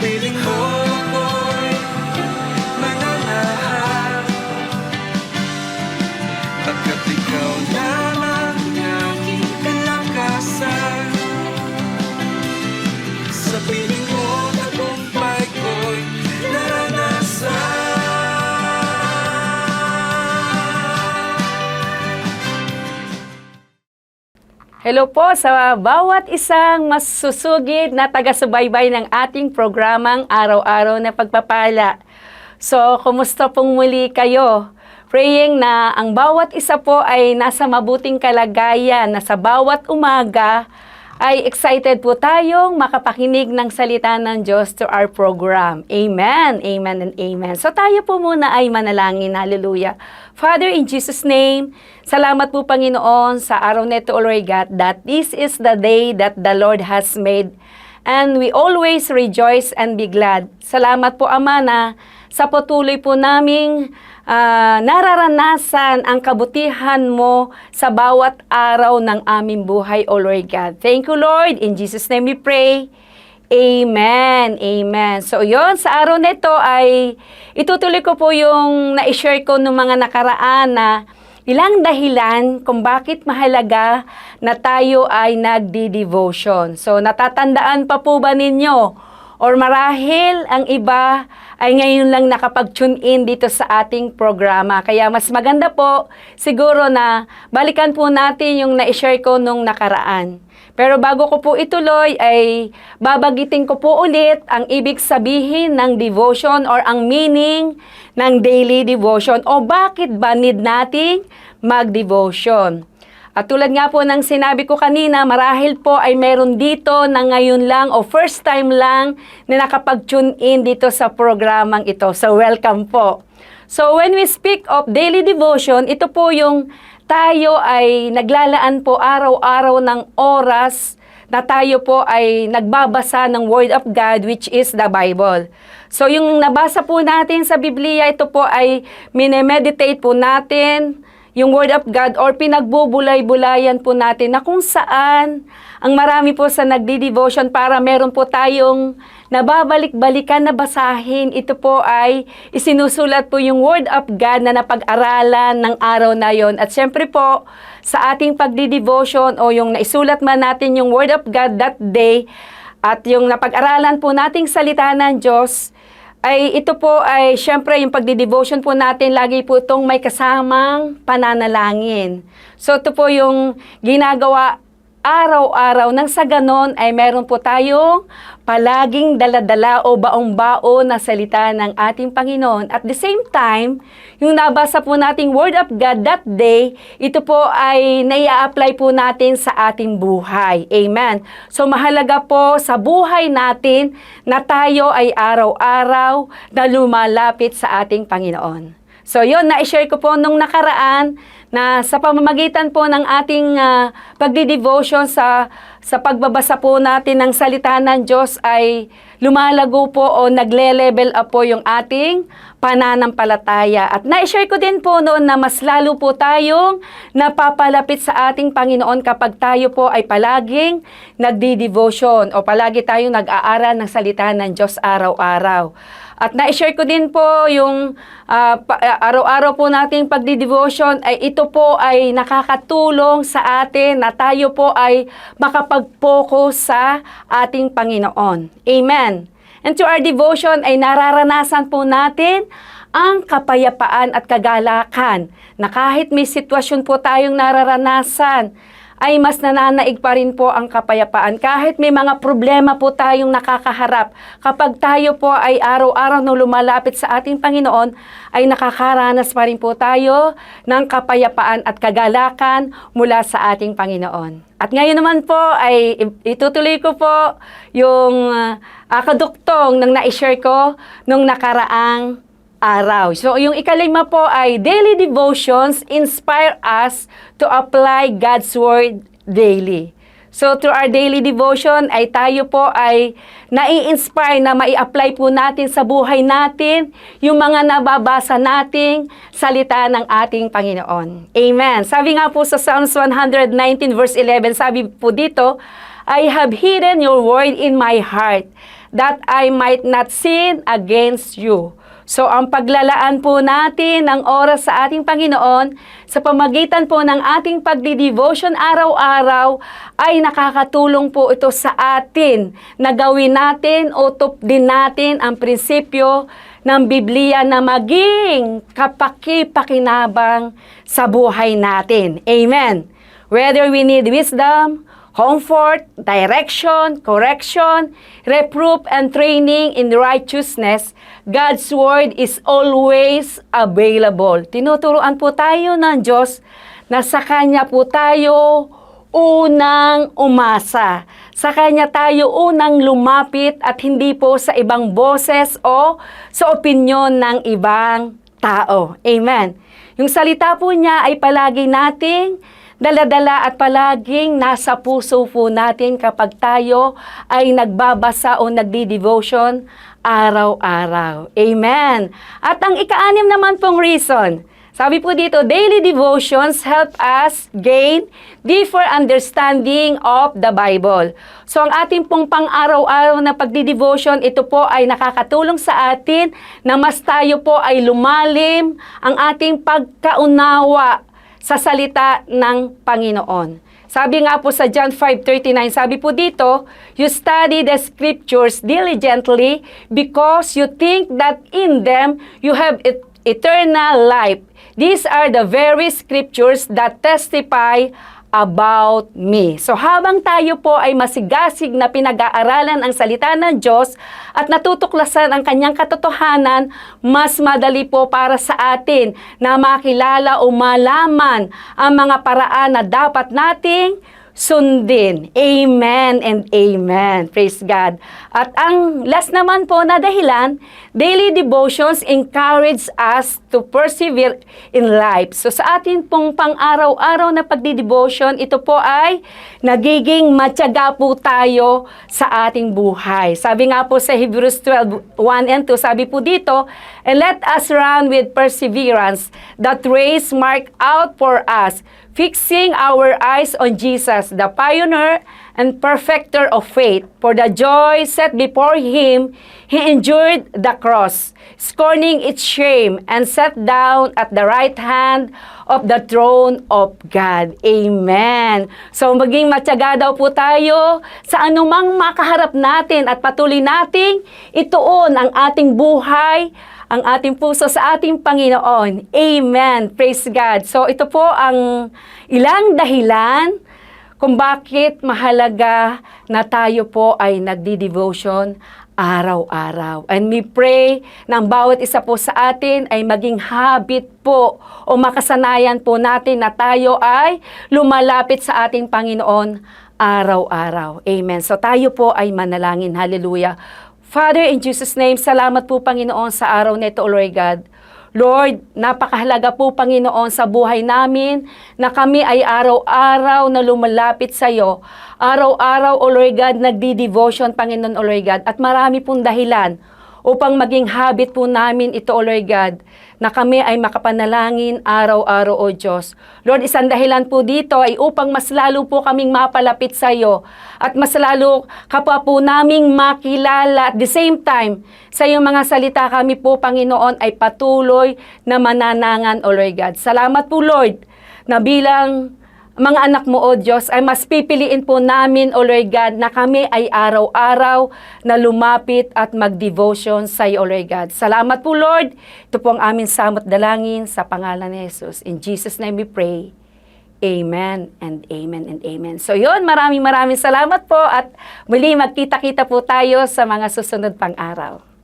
piling mo Hello po sa bawat isang masusugid na taga-subaybay ng ating programang Araw-Araw na Pagpapala. So, kumusta pong muli kayo? Praying na ang bawat isa po ay nasa mabuting kalagayan, na sa bawat umaga ay excited po tayong makapakinig ng salita ng Diyos to our program. Amen, amen, and amen. So tayo po muna ay manalangin. Hallelujah. Father, in Jesus' name, salamat po Panginoon sa araw na ito, O Lord God, that this is the day that the Lord has made. And we always rejoice and be glad. Salamat po, Ama, na sa patuloy po naming ah, nararanasan ang kabutihan mo sa bawat araw ng aming buhay, O Lord God. Thank you, Lord. In Jesus' name we pray. Amen. Amen. So, yon sa araw na ito ay itutuloy ko po yung na-share ko ng mga nakaraan na ilang dahilan kung bakit mahalaga na tayo ay nagdi-devotion. So, natatandaan pa po ba ninyo? Or marahil ang iba ay ngayon lang nakapag-tune in dito sa ating programa. Kaya mas maganda po siguro na balikan po natin yung na-share ko nung nakaraan. Pero bago ko po ituloy ay babagitin ko po ulit ang ibig sabihin ng devotion or ang meaning ng daily devotion o bakit ba need nating mag-devotion. At tulad nga po ng sinabi ko kanina, marahil po ay meron dito na ngayon lang o first time lang na nakapag-tune in dito sa programang ito. So welcome po. So when we speak of daily devotion, ito po yung tayo ay naglalaan po araw-araw ng oras na tayo po ay nagbabasa ng Word of God which is the Bible. So yung nabasa po natin sa Biblia, ito po ay minemeditate po natin yung Word of God or pinagbubulay-bulayan po natin na kung saan ang marami po sa nagdi-devotion para meron po tayong nababalik-balikan na basahin. Ito po ay isinusulat po yung Word of God na napag-aralan ng araw na yon. At syempre po, sa ating pagdi-devotion o yung naisulat man natin yung Word of God that day at yung napag-aralan po nating salita ng Diyos, ay ito po ay syempre yung pagdi-devotion po natin lagi po itong may kasamang pananalangin. So ito po yung ginagawa araw-araw nang sa ganon ay meron po tayong palaging daladala o baong-bao na salita ng ating Panginoon. At the same time, yung nabasa po nating Word of God that day, ito po ay naia-apply po natin sa ating buhay. Amen. So mahalaga po sa buhay natin na tayo ay araw-araw na lumalapit sa ating Panginoon. So yun, na-share ko po nung nakaraan na sa pamamagitan po ng ating ah, pagdi-devotion sa sa pagbabasa po natin ng salita ng Diyos ay lumalago po o nagle-level up po yung ating pananampalataya. At na-share ko din po noon na mas lalo po tayong napapalapit sa ating Panginoon kapag tayo po ay palaging nagdi-devotion o palagi tayong nag-aaral ng salita ng Diyos araw-araw. At na-share ko din po yung ah, araw-araw po nating pagdi-devotion ay ito po ay nakakatulong sa atin na tayo po ay makapag-focus sa ating Panginoon. Amen. And to our devotion ay nararanasan po natin ang kapayapaan at kagalakan na kahit may sitwasyon po tayong nararanasan, ay mas nananaig pa rin po ang kapayapaan. Kahit may mga problema po tayong nakakaharap, kapag tayo po ay araw-araw na lumalapit sa ating Panginoon, ay nakakaranas pa rin po tayo ng kapayapaan at kagalakan mula sa ating Panginoon. At ngayon naman po ay itutuloy ko po yung uh, kaduktong ng na-share ko nung nakaraang araw. So, yung ikalima po ay daily devotions inspire us to apply God's Word daily. So, through our daily devotion, ay tayo po ay nai-inspire na mai-apply po natin sa buhay natin yung mga nababasa nating salita ng ating Panginoon. Amen. Sabi nga po sa Psalms 119 verse 11, sabi po dito, I have hidden your word in my heart that I might not sin against you. So, ang paglalaan po natin ng oras sa ating Panginoon sa pamagitan po ng ating pagdi-devotion araw-araw ay nakakatulong po ito sa atin na gawin natin o din natin ang prinsipyo ng Biblia na maging kapaki-pakinabang sa buhay natin. Amen. Whether we need wisdom, comfort, direction, correction, reproof, and training in righteousness, God's Word is always available. Tinuturuan po tayo ng Diyos na sa Kanya po tayo unang umasa. Sa Kanya tayo unang lumapit at hindi po sa ibang boses o sa opinyon ng ibang tao. Amen. Yung salita po niya ay palagi nating daladala at palaging nasa puso po natin kapag tayo ay nagbabasa o nagdi-devotion araw-araw. Amen. At ang ikaanim naman pong reason, sabi po dito, daily devotions help us gain deeper understanding of the Bible. So ang ating pong pang-araw-araw na pagdi-devotion, ito po ay nakakatulong sa atin na mas tayo po ay lumalim ang ating pagkaunawa sa salita ng Panginoon. Sabi nga po sa John 5.39, sabi po dito, You study the scriptures diligently because you think that in them you have et- eternal life. These are the very scriptures that testify about me. So habang tayo po ay masigasig na pinag-aaralan ang salita ng Diyos at natutuklasan ang kanyang katotohanan, mas madali po para sa atin na makilala o malaman ang mga paraan na dapat nating sundin. Amen and amen. Praise God. At ang last naman po na dahilan, daily devotions encourage us to persevere in life. So sa atin pong pang-araw-araw na pagdi-devotion, ito po ay nagiging matyaga po tayo sa ating buhay. Sabi nga po sa Hebrews 12, 1 and 2, sabi po dito, And let us run with perseverance that race marked out for us, fixing our eyes on Jesus, the pioneer and perfecter of faith. For the joy set before him, he endured the cross, scorning its shame, and sat down at the right hand of the throne of God. Amen. So maging matyaga daw po tayo sa anumang makaharap natin at patuloy nating ituon ang ating buhay ang ating puso sa ating Panginoon. Amen. Praise God. So ito po ang ilang dahilan kung bakit mahalaga na tayo po ay nagdi-devotion araw-araw. And we pray na ang bawat isa po sa atin ay maging habit po o makasanayan po natin na tayo ay lumalapit sa ating Panginoon araw-araw. Amen. So tayo po ay manalangin. Hallelujah. Father, in Jesus' name, salamat po Panginoon sa araw na ito, O Lord God. Lord, napakahalaga po Panginoon sa buhay namin na kami ay araw-araw na lumalapit sa iyo. Araw-araw, O Lord God, nagdi-devotion, Panginoon, O Lord God. At marami pong dahilan upang maging habit po namin ito, O Lord God, na kami ay makapanalangin araw-araw, O Diyos. Lord, isang dahilan po dito ay upang mas lalo po kaming mapalapit sa iyo at mas lalo kapwa po naming makilala at the same time sa iyong mga salita kami po, Panginoon, ay patuloy na mananangan, O Lord God. Salamat po, Lord, na bilang mga anak mo, O Diyos, ay mas pipiliin po namin, O Lord God, na kami ay araw-araw na lumapit at mag-devotion sa iyo, O Lord God. Salamat po, Lord. Ito po ang aming samot dalangin sa pangalan ni Jesus. In Jesus' name we pray. Amen and amen and amen. So yun, maraming maraming salamat po at muli magkita-kita po tayo sa mga susunod pang araw.